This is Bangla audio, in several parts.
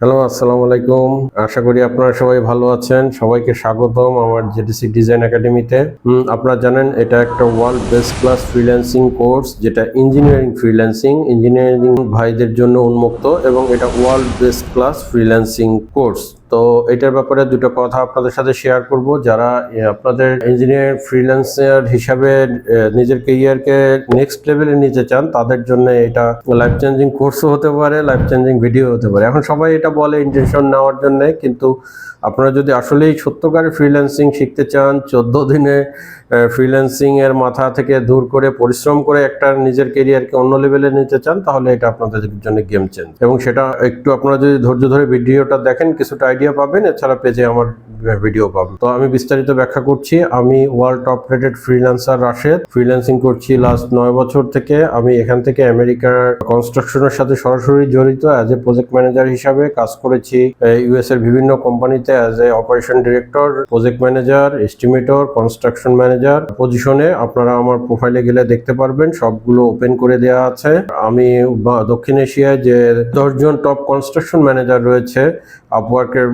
হ্যালো, আসসালামু আলাইকুম। আশা করি আপনারা সবাই ভালো আছেন। সবাইকে স্বাগতম আমার জেডিসি ডিজাইন একাডেমিতে আপনারা জানেন এটা একটা world best class freelancing course যেটা ইঞ্জিনিয়ারিং ফ্রিল্যান্সিং ইঞ্জিনিয়ারিং ভাইদের জন্য উন্মুক্ত, এবং এটা world best class freelancing course তো এটার ব্যাপারে দুটো কথা আপনাদের সাথে শেয়ার করব। যারা আপনাদের ইঞ্জিনিয়ার ফ্রিল্যান্সার হিসাবে নিজের কেরিয়ারকে নেক্সট লেভেলে নিতে চান, তাদের জন্য এটা লাইফ চেঞ্জিং কোর্সও হতে পারে লাইফ চেঞ্জিং ভিডিও হতে পারে। এখন সবাই এটা বলে ইন্টেনশন নেওয়ার জন্যে, কিন্তু আপনারা যদি আসলেই সত্যকারে ফ্রিল্যান্সিং শিখতে চান, চোদ্দ দিনে ফ্রিল্যান্সিং এর মাথা থেকে দূর করে, পরিশ্রম করে একটা নিজের কেরিয়ারকে অন্য লেভেলে নিতে চান, তাহলে এটা আপনাদের জন্য গেম চেঞ্জ এবং সেটা একটু আপনারা যদি ধৈর্য ধরে ভিডিওটা দেখেন, কিছুটা আইডিয়া পাবেন। এছাড়া পেজে আমার ভিডিও পাবেন তো আমি বিস্তারিত ব্যাখ্যা করছি। আমি world top rated freelancer Rashed. Freelancing করছি লাস্ট নয় বছর থেকে। আমি এখান থেকে আমেরিকার কনস্ট্রাকশনের সাথে সরাসরি জড়িত। অ্যাজ এ প্রজেক্ট ম্যানেজার হিসাবে কাজ করেছি। ইউএস এর বিভিন্ন কোম্পানিতে as a operation director project manager estimator construction manager পজিশনে আপনারা আমার প্রোফাইলে গেলে দেখতে পারবেন। সবগুলো ওপেন করে দেওয়া আছে। আমি দক্ষিণ এশিয়ায় যে দশজন টপ কনস্ট্রাকশন ম্যানেজার রয়েছে আপওয়ার্কের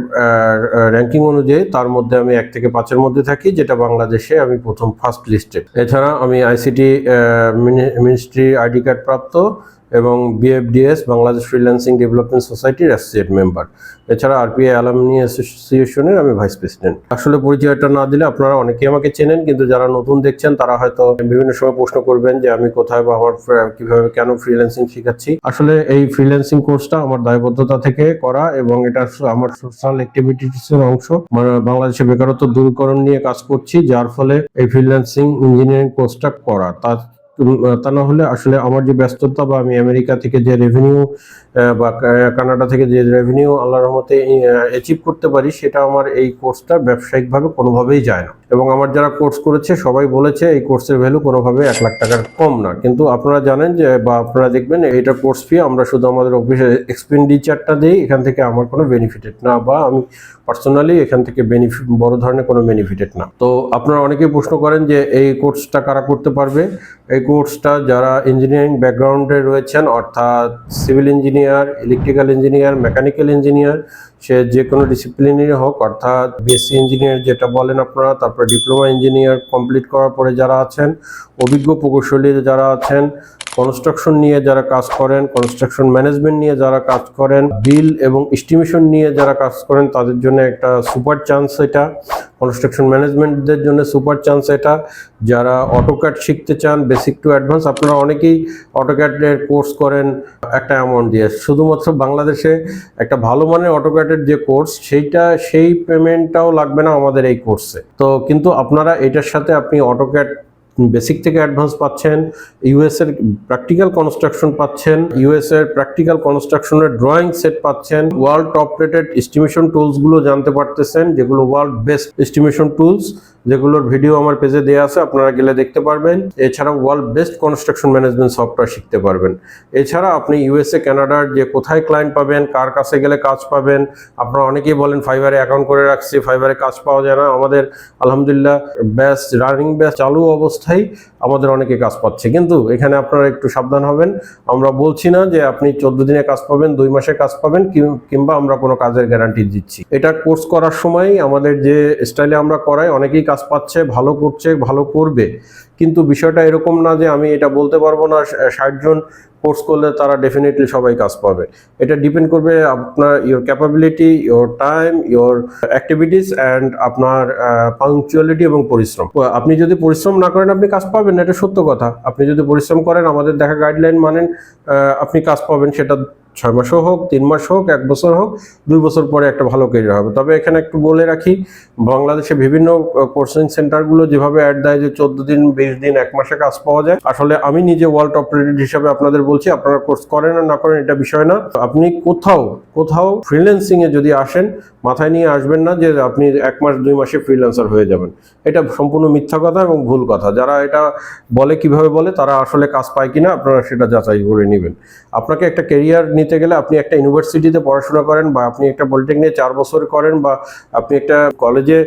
র্যাঙ্কিং অনুযায়ী তার মধ্যে আমি এক থেকে পাঁচের মধ্যে থাকি, যেটা বাংলাদেশে আমি প্রথম ফার্স্ট লিস্টেড এছাড়া আমি আইসিটি মিনিস্ট্রি আইডি কার্ড প্রাপ্ত এবং বিএফডিএস বাংলাদেশ ফ্রিল্যান্সিং ডেভেলপমেন্ট সোসাইটির অ্যাসোসিয়েট মেম্বার এছাড়া আরপিআই অ্যালামনি অ্যাসোসিয়েশনের আমি ভাইস প্রেসিডেন্ট আসলে পরিচয়টা না দিলে আপনারা অনেকেই আমাকে চেনেন, কিন্তু যারা নতুন দেখছেন, তারা হয়তো বিভিন্ন সময় প্রশ্ন করবেন যে আমি কোথায় বা আমার কীভাবে কেন ফ্রিল্যান্সিং শেখাচ্ছি। আসলে এই ফ্রিল্যান্সিং কোর্সটা আমার দায়বদ্ধতা থেকে করা এবং এটা আমার সোশ্যাল অ্যাক্টিভিটিস এর অংশ। বাংলাদেশে বেকারত্ব দূরীকরণ নিয়ে কাজ করছি, যার ফলে এই ফ্রিল্যান্সিং ইঞ্জিনিয়ারিং কোর্সটা করা। তার তা না হলে আসলে আমার যে ব্যস্ততা বা আমি আমেরিকা থেকে যে রেভিনিউ বা কানাডা থেকে যে রেভিনিউ আল্লাহর রহমতে অ্যাচিভ করতে পারি, সেটা আমার এই কোর্সটা ব্যবসায়িকভাবে কোনোভাবেই যায় না। এবং আমার যারা কোর্স করেছে, সবাই বলেছে এই কোর্সের ভ্যালু কোনোভাবে এক লাখ টাকার কম না। কিন্তু আপনারা জানেন যে, বা আপনারা দেখবেন এটা কোর্স ফি আমরা শুধু আমাদের অফিসে এক্সপেন্ডিচারটা দিই, এখান থেকে আমার কোনো বেনিফিটেড না, বা আমি পার্সোনালি এখান থেকে বেনিফিট বড় ধরনের কোনো বেনিফিটেড না। তো আপনারা অনেকেই প্রশ্ন করেন যে, এই কোর্সটা কারা করতে পারবে? এই কোর্সটা যারা ইঞ্জিনিয়ারিং ব্যাকগ্রাউন্ডে রয়েছেন, অর্থাৎ civil engineer electrical engineer mechanical engineer সে যে কোনো ডিসিপ্লিনেরই হোক, অর্থাৎ বিএসসি ইঞ্জিনিয়ার যেটা বলেন আপনারা, তারপরে ডিপ্লোমা ইঞ্জিনিয়ার কমপ্লিট করার পরে যারা আছেন, অভিজ্ঞ প্রকৌশলী যারা আছেন কনস্ট্রাকশন নিয়ে যারা কাজ করেন কনস্ট্রাকশন ম্যানেজমেন্ট নিয়ে যারা কাজ করেন বিল এবং এস্টিমেশন নিয়ে যারা কাজ করেন, তাদের জন্য একটা সুপার চান্স এটা। কনস্ট্রাকশন ম্যানেজমেন্টদের জন্য সুপার চান্স এটা। যারা অটোক্যাড শিখতে চান বেসিক টু অ্যাডভান্স আপনারা অনেকেই অটোক্যাডের কোর্স করেন, একটা অ্যামাউন্ট দিয়ে। শুধুমাত্র বাংলাদেশে একটা ভালো মানের অটোক্যাডের যে কোর্স সেইটা, সেই পেমেন্টটাও লাগবে না আমাদের এই কোর্সে তো কিন্তু আপনারা এটার সাথে আপনি অটোক্যাড বেসিক থেকে অ্যাডভান্স পাচ্ছেন ইউএস এর প্র্যাকটিক্যাল কনস্ট্রাকশন পাচ্ছেন ইউএস এর প্র্যাকটিক্যাল কনস্ট্রাকশনের ড্রয়িং সেট পাচ্ছেন ওয়ার্ল্ড টপ রেটেড এস্টিমেশন টুলসগুলো জানতে পারতেছেন, যেগুলো ওয়ার্ল্ড বেস্ট এস্টিমেশন টুলস যেগুলোর ভিডিও আমার পেজে দেওয়া আছে, আপনারা গেলে দেখতে পারবেন। এছাড়া world best construction management software শিখতে পারবেন। এছাড়া আপনি ইউএসএ, কানাডার যে কোথায় ক্লায়েন্ট পাবেন, কার কাছে গেলে কাজ পাবেন, আপনারা অনেকেই বলেন ফাইবারে অ্যাকাউন্ট করে রাখছি ফাইবারে কাজ পাওয়া যায় না। আমাদের আলহামদুলিল্লাহ ব্যাস রানিং ব্যাস চালু অবস্থায় আমাদের অনেকে কাজ পাচ্ছে। কিন্তু এখানে আপনারা একটু সাবধান হবেন। আমরা বলছি না যে আপনি চোদ্দ দিনে কাজ পাবেন, দুই মাসে কাজ পাবেন কিংবা আমরা কোনো কাজের গ্যারান্টি দিচ্ছি। এটা কোর্স করার সময় আমাদের যে স্টাইলে আমরা করাই, অনেকেই কাজ পাচ্ছে, ভালো করছে, ভালো করবে। কিন্তু বিষয়টা এরকম না যে আমি এটা বলতে পারব না ষাট জন কোর্স করলে তারা ডেফিনেটলি সবাই কাজ পাবে। এটা ডিপেন্ড করবে আপনার your capability your time your activities and আপনার পাংচুয়ালিটি এবং পরিশ্রম। আপনি যদি পরিশ্রম না করেন আপনি কাজ পাবেন এটা সত্য কথা। আপনি যদি পরিশ্রম করেন, আমাদের দেখা গাইডলাইন মানেন আপনি কাজ পাবেন, সেটা ছয় মাসও হোক, তিন মাস হোক, এক বছর হোক, দুই বছর পরে একটা ভালো কেরিয়ার হবে। তবে এখানে একটু বলে রাখি, বাংলাদেশে বিভিন্ন কোর্সিং সেন্টারগুলো যেভাবে অ্যাড দেয় যে চোদ্দ দিন, বিশ দিন, এক মাসে কাজ পাওয়া যায়। আসলে আমি নিজে ওয়ার্ল্ড অপারেটেড হিসাবে আপনাদের বলছি, আপনারা কোর্স করেন আর না করেন এটা বিষয় না। আপনি কোথাও কোথাও ফ্রিল্যান্সিং এ যদি আসেন, মাথায় নিয়ে আসবেন না যে আপনি এক মাস, দুই মাসে ফ্রিল্যান্সার হয়ে যাবেন। এটা সম্পূর্ণ মিথ্যা কথা এবং ভুল কথা। যারা এটা বলে কীভাবে বলে, তারা আসলে কাজ পায় কিনা আপনারা সেটা যাচাই করে নেবেন। আপনাকে একটা কেরিয়ার নিতে গেলে আপনি একটা ইউনিভার্সিটিতে পড়াশোনা করেন বা আপনি একটা পলিটেকনিকে চার বছর করেন বা আপনি একটা কলেজে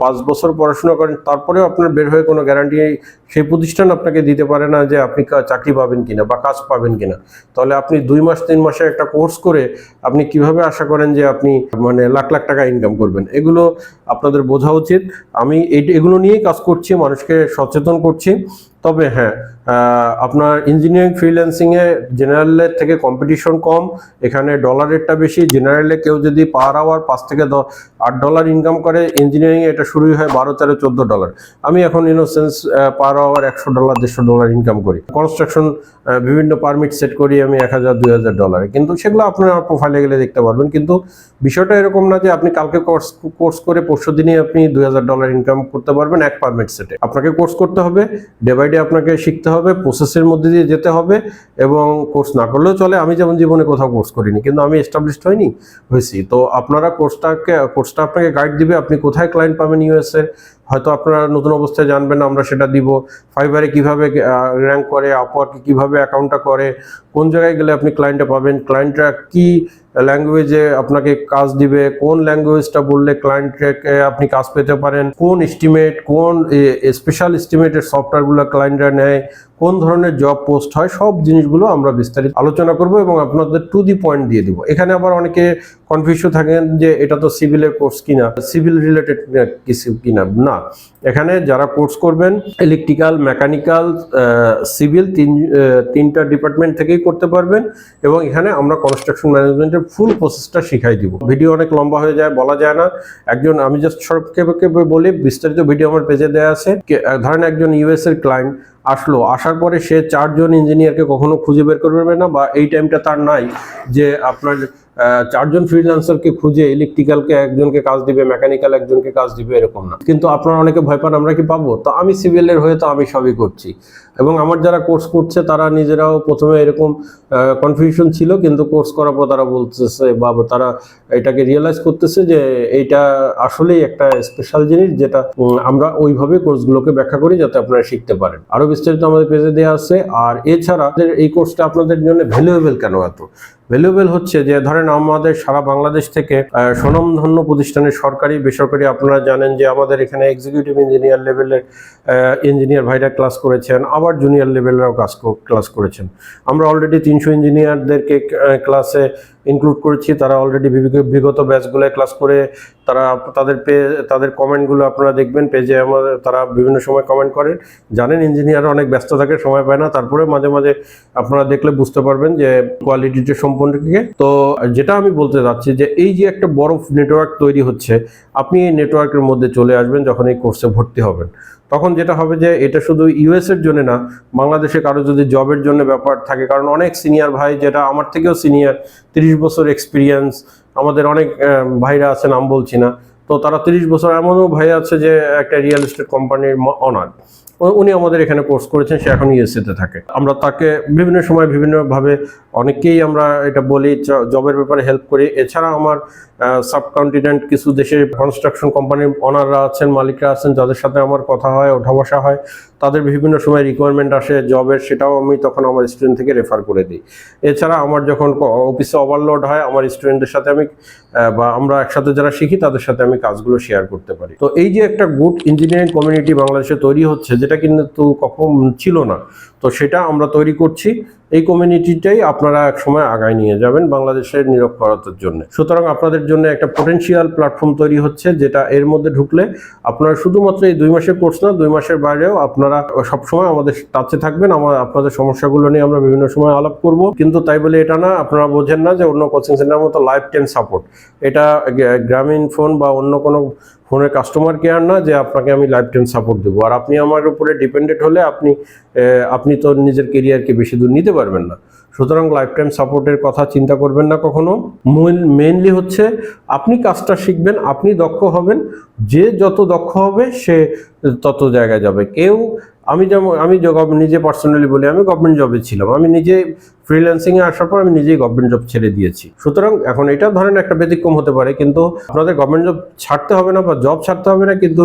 পাঁচ বছর পড়াশোনা করেন, তারপরেও আপনার বের হয়ে কোনো গ্যারান্টি সেই প্রতিষ্ঠান আপনাকে দিতে পারে না যে আপনি চাকরি পাবেন কিনা বা কাজ পাবেন কিনা। তাহলে আপনি দুই মাস, তিন মাসের একটা কোর্স করে আপনি কীভাবে আশা করেন যে আপনি মানে লাখ লাখ টাকা ইনকাম করবেন? এগুলো আপনাদের বোঝা উচিত। আমি এগুলো নিয়েই কাজ করছি, মানুষকে সচেতন করছি। তবে হ্যাঁ আপনার ইঞ্জিনিয়ারিং ফ্রিল্যান্সিংয়ে জেনারেলের থেকে কম্পিটিশন কম, এখানে ডলার রেটটা বেশি। জেনারেলে কেউ যদি পার আওয়ার পাঁচ থেকে দ- আট ডলার ইনকাম করে ইঞ্জিনিয়ারিংয়ে এটা শুরুই হয় বারো, তেরো, চোদ্দ ডলার আমি এখন ইনোসেন্স পার আওয়ার একশো ডলার দেড়শো ডলার ইনকাম করি। কনস্ট্রাকশন বিভিন্ন পারমিট সেট করি আমি এক হাজার, দুই হাজার ডলারে কিন্তু সেগুলো আপনার প্রোফাইলে গেলে দেখতে পারবেন। কিন্তু বিষয়টা এরকম না যে আপনি কালকে কোর্স কোর্স করে পরশু দিনই আপনি দুই হাজার ডলার ইনকাম করতে পারবেন এক পারমিট সেটে আপনাকে কোর্স করতে হবে ডে বাই ডে আপনাকে শিখতে হবে প্রসেসের মধ্যে দিয়ে যেতে হবে এবং কোর্স না করলেও চলে। আমি যেমন জীবনে কোথাও কোর্স করিনি, কিন্তু আমি এস্টাবলিশড হইনি, হয়েছি। তো আপনারা কোর্সটাকে কোর্সটা আপনাকে গাইড দিবে, আপনি কোথায় ক্লায়েন্ট পাবেন ইউএসএর হয়তো আপনারা নতুন অবস্থায় জানবেন আমরা সেটা দিব। ফাইবারে কীভাবে র্যাঙ্ক করে আপওয়ার্কে কীভাবে অ্যাকাউন্টটা করে? কোন জায়গায় গেলে আপনি ক্লায়েন্টটা পাবেন? ক্লায়েন্টরা কি ল্যাঙ্গুয়েজে আপনাকে কাজ দিবে, কোন ল্যাঙ্গুয়েজটা বললে ক্লায়েন্টকে আপনি কাজ পেতে পারেন, কোন এস্টিমেট কোন স্পেশাল এস্টিমেটের সফটওয়্যারগুলো ক্লায়েন্টরা নেয়, কোন ধরনের জব পোস্ট হয়, সব জিনিসগুলো আমরা বিস্তারিত আলোচনা করব এবং আপনাদের টু দি পয়েন্ট দিয়ে দিব। এখানে আবার অনেকে কনফিউশন থাকেন যে এটা তো সিভিলের কোর্স কিনা সিভিল রিলেটেড কিছু কিনা, না। এখানে যারা কোর্স করবেন ইলেকট্রিক্যাল মেকানিক্যাল সিভিল তিন তিনটা ডিপার্টমেন্ট থেকেই করতে পারবেন এবং এখানে আমরা কনস্ট্রাকশন ম্যানেজমেন্টের ফুল প্রসেসটা শিখাই দিব। ভিডিও অনেক লম্বা হয়ে যায়, বলা যায় না। একজন, আমি জাস্ট সবকে বলি, বিস্তারিত ভিডিও আমার পেজে দেওয়া আছে। ধরেন একজন ইউএস এর ক্লায়েন্ট আসলো, আসার পরে সে চারজন ইঞ্জিনিয়ারকে কখনো খুঁজে বের করবে না বা এই টাইমটা তার নাই যে আপনার চারজন ফ্রিল্যান্সারকে খুঁজে ইলেকট্রিক্যালকে একজনকে কাজ দিবে মেকানিক্যাল একজনকে কাজ দিবে, এরকম না। কিন্তু আপনারা অনেকে ভয় পান, আমরা কি পাবো? তো আমি সিভিলের হয়ে তো আমি সবই করছি। এবং আমার যারা কোর্স করছে, তারা নিজেরাও প্রথমে এরকম কনফিউশন ছিল, কিন্তু কোর্স করার পর তারা বলতেছে বা তারা এটাকে রিয়েলাইজ করতেছে যে এইটা আসলেই একটা স্পেশাল জিনিস যেটা আমরা ওইভাবে কোর্সগুলোকে ব্যাখ্যা করি যাতে আপনারা শিখতে পারেন। আরও বিস্তারিত আমাদের পেজে দেওয়া আছে। আর এছাড়া এই কোর্সটা আপনাদের জন্য ভ্যালুয়েবল কেন এত? ভ্যালুয়েবল হচ্ছে যে, ধরেন আমাদের সারা বাংলাদেশ থেকে স্বনামধন্য প্রতিষ্ঠানের সরকারি, বেসরকারি আপনারা জানেন যে, আমাদের এখানে এক্সিকিউটিভ ইঞ্জিনিয়ার লেভেলের ইঞ্জিনিয়ার ভাইরা ক্লাস করেছেন, আবার জুনিয়র লেভেলেরও কাজ ক্লাস করেছেন। আমরা অলরেডি তিনশো ইঞ্জিনিয়ারদেরকে ক্লাসে ইনক্লুড করেছি, তারা অলরেডি বিগত ব্যাচগুলোয় ক্লাস করে তারা তাদের পে তাদের কমেন্টগুলো আপনারা দেখবেন পেজে আমার তারা বিভিন্ন সময় কমেন্ট করেন। জানেন ইঞ্জিনিয়ার অনেক ব্যস্ত থাকে, সময় পায় না তারপরে মাঝে মাঝে আপনারা দেখলে বুঝতে পারবেন যে কোয়ালিটিটা সম্পর্কে। তো যেটা আমি বলতে চাচ্ছি যে এই যে একটা বড় নেটওয়ার্ক তৈরি হচ্ছে আপনি এই নেটওয়ার্কের মধ্যে চলে আসবেন যখন এই কোর্সে ভর্তি হবেন। তখন যেটা হবে যে এটা শুধু ইউএস এর জন্য না, বাংলাদেশে কারও যদি জবের জন্য ব্যাপার থাকে, কারণ অনেক সিনিয়র ভাই যেটা আমার থেকেও সিনিয়র তিরিশ বছর এক্সপিরিয়েন্স আমাদের অনেক ভাইরা আছে, নাম বলছি না, তো তারা তিরিশ বছর এমনও ভাই আছে যে একটা রিয়েল এস্টেট কোম্পানির অনার উনি আমাদের এখানে কোর্স করেছেন, সে এখন ইউএসএতে থাকে। আমরা তাকে বিভিন্ন সময় বিভিন্নভাবে অনেকেই আমরা এটা বলি জবের ব্যাপারে হেল্প করি। এছাড়া আমার সাবকন্টিনেন্ট কিছু দেশের কনস্ট্রাকশন কোম্পানির অনাররা আছেন, মালিকরা আছেন, যাদের সাথে আমার কথা হয়, ওঠা বসা হয়, তাদের বিভিন্ন সময় রিকোয়ারমেন্ট আসে, জবের সেটাও আমি তখন আমার স্টুডেন্ট থেকে রেফার করে দিই। এছাড়া আমার যখন অফিসে ওভারলোড হয়, আমার স্টুডেন্টদের সাথে আমি বা আমরা একসাথে যারা শিখি, তাদের সাথে আমি কাজগুলো শেয়ার করতে পারি। তো এই যে একটা গুড ইঞ্জিনিয়ারিং কমিউনিটি বাংলাদেশে তৈরি হচ্ছে যেটা কিন্তু কখন ছিল না। তো সেটা আমরা তৈরি করছি। এই কমিউনিটিটাই আপনারা এক সময় আগায় নিয়ে যাবেন বাংলাদেশের নিরক্ষরতার জন্য। সুতরাং আপনাদের জন্য একটা পোটেনশিয়াল প্ল্যাটফর্ম তৈরি হচ্ছে যেটা এর মধ্যে ঢুকলে আপনারা শুধুমাত্র এই দুই মাসের কোর্স না দুই মাসের বাইরেও আপনারা সবসময় আমাদের টাচে থাকবেন। আমার আপনাদের সমস্যাগুলো নিয়ে আমরা বিভিন্ন সময় আলাপ করব। কিন্তু তাই বলে এটা না আপনারা বোঝেন না যে অন্য কোচিং সেন্টার মতো লাইফ টাইম সাপোর্ট এটা গ্রামীণ ফোন বা অন্য কোনো ফোনের কাস্টমার কেয়ার না যে আপনাকে আমি লাইফ টাইম সাপোর্ট দেবো। আর আপনি আমার উপরে ডিপেন্ডেন্ট হলে আপনি আহ, আপনি তো নিজের কেরিয়ারকে বেশি দূর নিতে পারবেন না। সুতরাং লাইফ টাইম সাপোর্টের কথা চিন্তা করবেন না কখনো। মেইনলি হচ্ছে আপনি কাজটা শিখবেন, আপনি দক্ষ হবেন। যে যত দক্ষ হবে সে তত জায়গায় যাবে। কেউ আমি যেমন, আমি নিজে পার্সোনালি বলি, আমি গভর্নমেন্ট জবে ছিলাম। আমি নিজে ফ্রিল্যান্সিং এ আসার পর আমি নিজেই গভর্নমেন্ট জব ছেড়ে দিয়েছি। সুতরাং এখন এটা ধরেন একটা ব্যতিক্রম হতে পারে, কিন্তু আপনাদের গভর্নমেন্ট জব ছাড়তে হবে না বা জব ছাড়তে হবে না, কিন্তু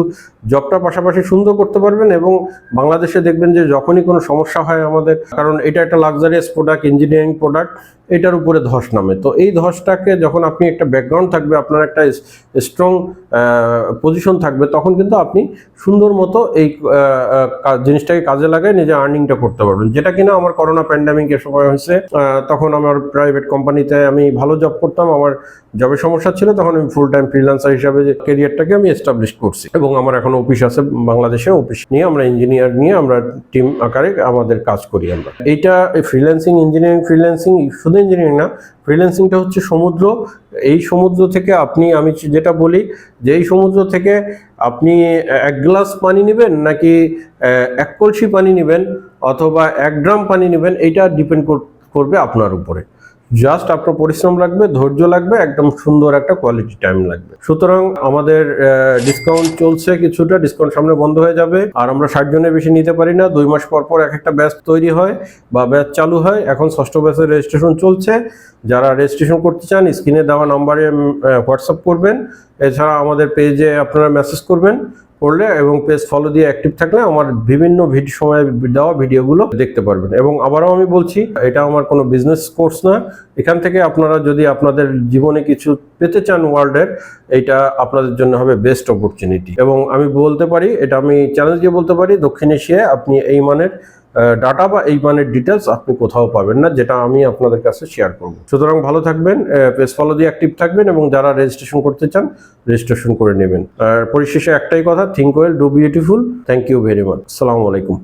জবটা পাশাপাশি সুন্দর করতে পারবেন এবং বাংলাদেশে দেখবেন যে যখনই কোনো সমস্যা হয় আমাদের, কারণ এটা একটা লাক্সারিয়াস প্রোডাক্ট ইঞ্জিনিয়ারিং প্রোডাক্ট এটার উপরে ধস নামে। তো এই ধসটাকে যখন আপনি একটা ব্যাকগ্রাউন্ড থাকবে, আপনার একটা স্ট্রং পজিশন থাকবে, তখন কিন্তু আপনি সুন্দর মতো এই জিনিসটাকে কাজে লাগায় নিজে আর্নিংটা করতে পারবেন। যেটা কিনা আমার করোনা প্যান্ডামিকের সময় হয়েছে তখন আমার প্রাইভেট কোম্পানিতে আমি ভালো জব করতাম, আমার জবের সমস্যা ছিল, তখন আমি ফুল টাইম ফ্রিল্যান্সার হিসাবে যে ক্যারিয়ারটাকে আমি এস্টাবলিশ করছি। এবং আমার এখন অফিস আছে, বাংলাদেশে অফিস নিয়ে আমরা ইঞ্জিনিয়ার নিয়ে আমরা টিম আকারে আমাদের কাজ করি আমরা। এইটা ফ্রিল্যান্সিং ইঞ্জিনিয়ারিং ফ্রিল্যান্সিং শুধু ইঞ্জিনিয়ারিং না ফ্রিল্যান্সিংটা হচ্ছে সমুদ্র। এই সমুদ্র থেকে আপনি, আমি যেটা বলি যে এই সমুদ্র থেকে আপনি এক গ্লাস পানি নেবেন নাকি এক কলসি পানি নেবেন অথবা এক ড্রাম পানি নেবেন এটা ডিপেন্ড করবে আপনার উপরে। জাস্ট আপনার পরিশ্রম লাগবে, ধৈর্য লাগবে, একদম সুন্দর একটা কোয়ালিটি টাইম লাগবে। সুতরাং আমাদের ডিসকাউন্ট চলছে কিছুটা ডিসকাউন্ট সামনে বন্ধ হয়ে যাবে। আর আমরা ষাট জনের বেশি নিতে পারি না, দুই মাস পর পর এক একটা ব্যাচ তৈরি হয় বা ব্যাচ চালু হয়। এখন ষষ্ঠ ব্যাচের রেজিস্ট্রেশন চলছে। যারা রেজিস্ট্রেশন করতে চান স্ক্রিনে দেওয়া নাম্বারে হোয়াটসঅ্যাপ করবেন। এছাড়া আমাদের পেজে আপনারা মেসেজ করবেন। করলে এবং পেজ ফলো দিয়ে অ্যাক্টিভ থাকলে আমার বিভিন্ন ভিডিও সময় দেওয়া ভিডিওগুলো দেখতে পারবেন। এবং আবারও আমি বলছি, এটা আমার কোনো বিজনেস কোর্স না। এখান থেকে আপনারা যদি আপনাদের জীবনে কিছু পেতে চান ওয়ার্ল্ডের এটা আপনাদের জন্য হবে বেস্ট অপরচুনিটি এবং আমি বলতে পারি, এটা আমি চ্যালেঞ্জ দিয়ে বলতে পারি, দক্ষিণ এশিয়ায় আপনি এই মানের ডাটা বা এই মানের ডিটেলস আপনি কোথাও পাবেন না, যেটা আমি আপনাদের কাছে শেয়ার করব। সুতরাং ভালো থাকবেন পেজ ফলো দিয়ে অ্যাক্টিভ থাকবেন এবং যারা রেজিস্ট্রেশন করতে চান রেজিস্ট্রেশন করে নেবেন। আর পরিশেষে একটাই কথা think well do beautiful thank you very much আসসালামু আলাইকুম।